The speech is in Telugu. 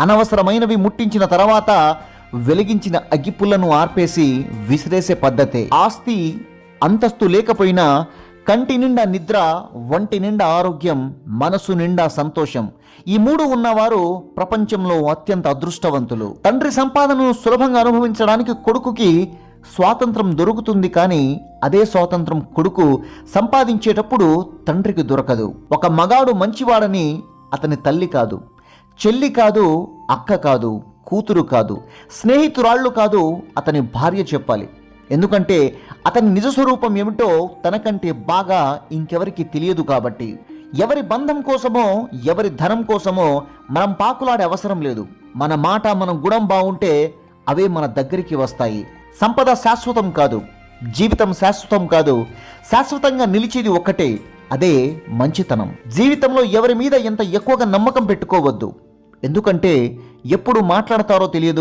అనవసరమైనవి ముట్టించిన తర్వాత వెలిగించిన అగ్గిపుల్లను ఆర్పేసి విసిరేసే పద్ధతే. ఆస్తి అంతస్తు లేకపోయినా కంటి నిండా నిద్ర వంటి నిండా ఆరోగ్యం మనసు నిండా సంతోషం. ఈ మూడు ఉన్నవారు ప్రపంచంలో అత్యంత అదృష్టవంతులు. తండ్రి సంపాదనను సులభంగా అనుభవించడానికి కొడుకుకి స్వాతంత్రం దొరుకుతుంది కానీ అదే స్వాతంత్రం కొడుకు సంపాదించేటప్పుడు తండ్రికి దొరకదు. ఒక మగాడు మంచివాడని అతని తల్లి కాదు. చెల్లి కాదు అక్క కాదు కూతురు కాదు స్నేహితురాళ్ళు కాదు అతని భార్య చెప్పాలి. ఎందుకంటే అతని నిజ స్వరూపం ఏమిటో తనకంటే బాగా ఇంకెవరికి తెలియదు కాబట్టి. ఎవరి బంధం కోసమో ఎవరి ధనం కోసమో మనం పాకులాడే అవసరం లేదు. మన మాట మనం గుణం బాగుంటే అవే మన దగ్గరికి వస్తాయి. సంపద శాశ్వతం కాదు జీవితం శాశ్వతం కాదు. శాశ్వతంగా నిలిచేది ఒక్కటే. అదే మంచితనం. జీవితంలో ఎవరి మీద ఎంత ఎక్కువగా నమ్మకం పెట్టుకోవద్దు. ఎందుకంటే ఎప్పుడు మాట్లాడతారో తెలియదు.